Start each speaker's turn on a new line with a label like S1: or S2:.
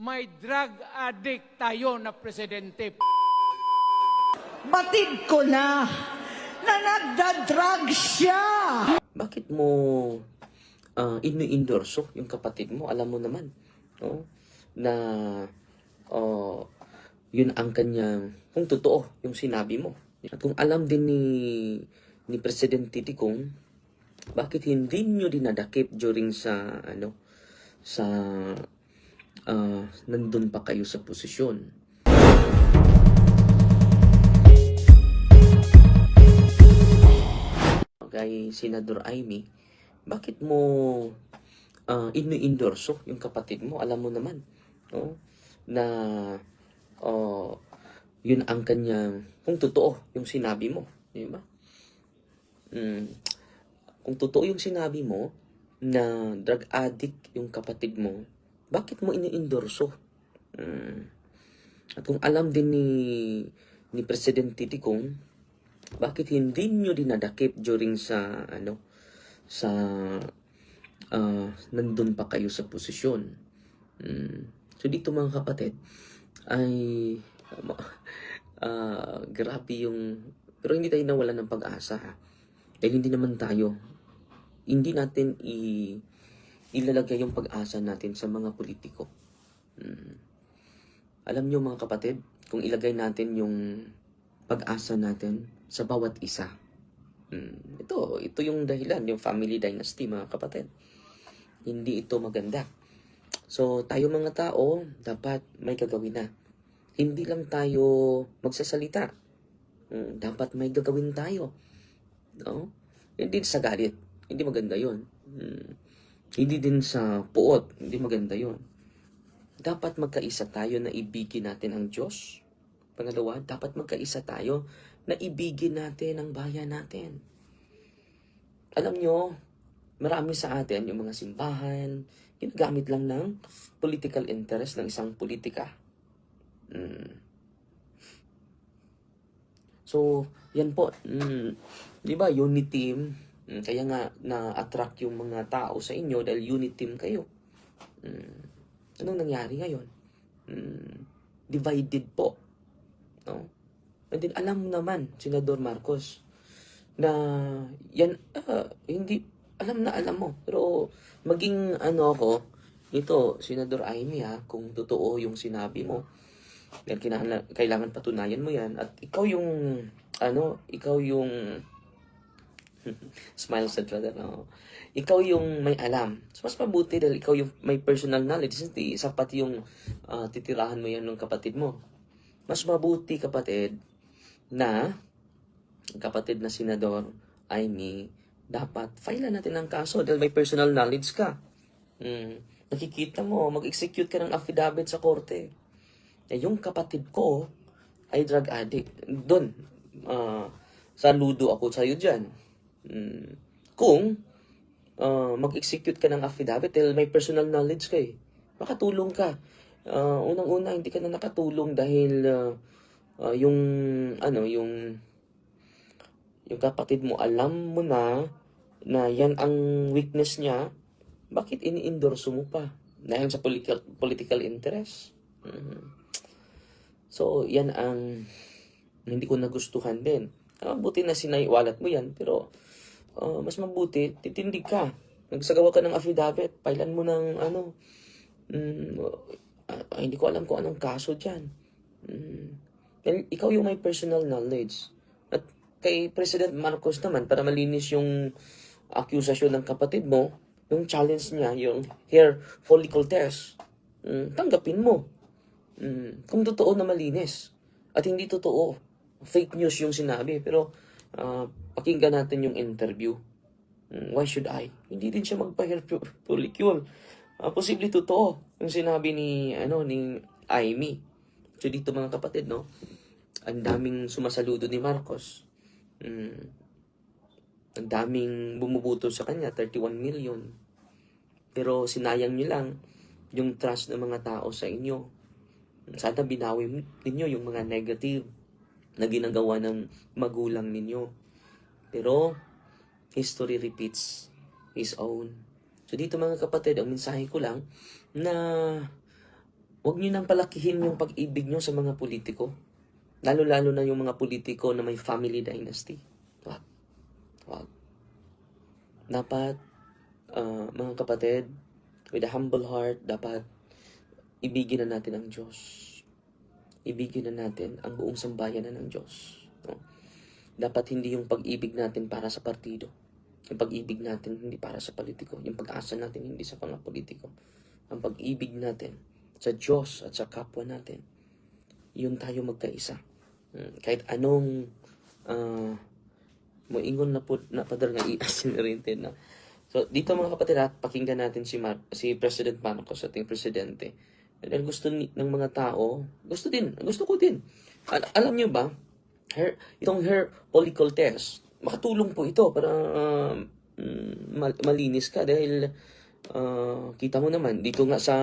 S1: may drug addict tayo na presidente.
S2: Batid ko na na nagda-drug siya.
S3: Bakit mo uh, inu-endorso yung kapatid mo? Alam mo naman, no? Na uh, yun ang kanyang, kung totoo, yung sinabi mo. At kung alam din ni ni Presidente Digong, bakit hindi nyo dinadakip during sa, ano, sa, uh, nandun pa kayo sa posisyon? kay Senador Amy, bakit mo uh, inu-endorso yung kapatid mo? Alam mo naman, no? Na uh, yun ang kanyang, kung totoo yung sinabi mo, di ba? Mm, kung totoo yung sinabi mo na drug addict yung kapatid mo, bakit mo ini-endorso? Mm. At kung alam din ni ni Presidente Digong, bakit hindi nyo dinadakip during sa ano sa uh, nandun pa kayo sa posisyon mm. so dito mga kapatid ay uh, grabe yung pero hindi tayo nawala ng pag-asa ha dahil hindi naman tayo hindi natin i ilalagay yung pag-asa natin sa mga politiko mm. alam nyo mga kapatid kung ilagay natin yung pag-asa natin sa bawat isa. Hmm, ito, ito yung dahilan, yung family dynasty mga kapatid. Hindi ito maganda. So, tayo mga tao, dapat may gagawin na. Hindi lang tayo magsasalita. Hmm, dapat may gagawin tayo. No? Hindi sa galit. Hindi maganda yon. Hmm. Hindi din sa puot. Hindi maganda yon. Dapat magkaisa tayo na ibigin natin ang Diyos. Pangalawa, dapat magkaisa tayo na ibigin natin ang bayan natin. Alam nyo, marami sa atin yung mga simbahan, ginagamit lang ng political interest ng isang politika. Mm. So, yan po. Mm, di ba, unity. Mm, kaya nga, na-attract yung mga tao sa inyo dahil unity team kayo. Mm. Anong nangyari ngayon? Mm, divided po. No? And then alam naman, Senador Marcos, na yan, ah, hindi, alam na alam mo. Pero maging ano ako, ito, Senador Amy ha, kung totoo yung sinabi mo, kailangan, kailangan patunayan mo yan. At ikaw yung, ano, ikaw yung, smile sa brother, no? Ikaw yung may alam. So, mas mabuti dahil ikaw yung may personal knowledge. Hindi sapat yung ah, titirahan mo yan ng kapatid mo. Mas mabuti, kapatid, na kapatid na senador Amy, dapat file natin ang kaso dahil may personal knowledge ka. Hmm. Nakikita mo, mag-execute ka ng affidavit sa korte. Eh, yung kapatid ko ay drug addict. Doon, uh, saludo ako sa'yo dyan. Hmm. Kung uh, mag-execute ka ng affidavit dahil may personal knowledge ka eh, makatulong ka. Uh, unang-una, hindi ka na nakatulong dahil uh, uh, yung ano yung yung kapatid mo alam mo na na yan ang weakness niya bakit ini-endorse mo pa dahil sa political political interest mm-hmm. so yan ang hindi ko nagustuhan din uh, buti na sinaiwalat mo yan pero uh, mas mabuti titindig ka nagsagawa ka ng affidavit pailan mo ng ano mm, uh, hindi ko alam kung anong kaso diyan mm, And ikaw yung may personal knowledge. At kay President Marcos naman, para malinis yung accusation ng kapatid mo, yung challenge niya, yung hair follicle test, mm, tanggapin mo. Mm, kung totoo na malinis. At hindi totoo. Fake news yung sinabi. Pero uh, pakinggan natin yung interview. Mm, why should I? Hindi din siya magpa-hair follicle. Uh, posible totoo yung sinabi ni ano ni Amy. So dito mga kapatid, no? Ang daming sumasaludo ni Marcos. Mm. Ang daming bumubuto sa kanya, 31 million. Pero sinayang niyo lang yung trust ng mga tao sa inyo. Sana binawi ninyo yung mga negative na ginagawa ng magulang ninyo. Pero, history repeats his own. So dito mga kapatid, ang mensahe ko lang na huwag nyo nang palakihin yung pag-ibig nyo sa mga politiko. Lalo-lalo na yung mga politiko na may family dynasty. Wag. Wag. Dapat, ah, mga kapatid, with a humble heart, dapat ibigin na natin ang Diyos. Ibigin na natin ang buong sambayanan ng Diyos. No? Dapat hindi yung pag-ibig natin para sa partido. Yung pag-ibig natin hindi para sa politiko. Yung pag-asa natin hindi sa mga politiko. Ang pag-ibig natin sa Diyos at sa kapwa natin, yun tayo magkaisa. Mm, Kahit anong ah, moingon na po na padar nga iasin rin din na. So dito mga kapatid at pakinggan natin si Mar- si President Marcos ating presidente. Dahil gusto ni- ng mga tao, gusto din, gusto ko din. Al- alam niyo ba, hair, itong hair follicle test, makatulong po ito para ah, mm, mal- malinis ka dahil ah, kita mo naman dito nga sa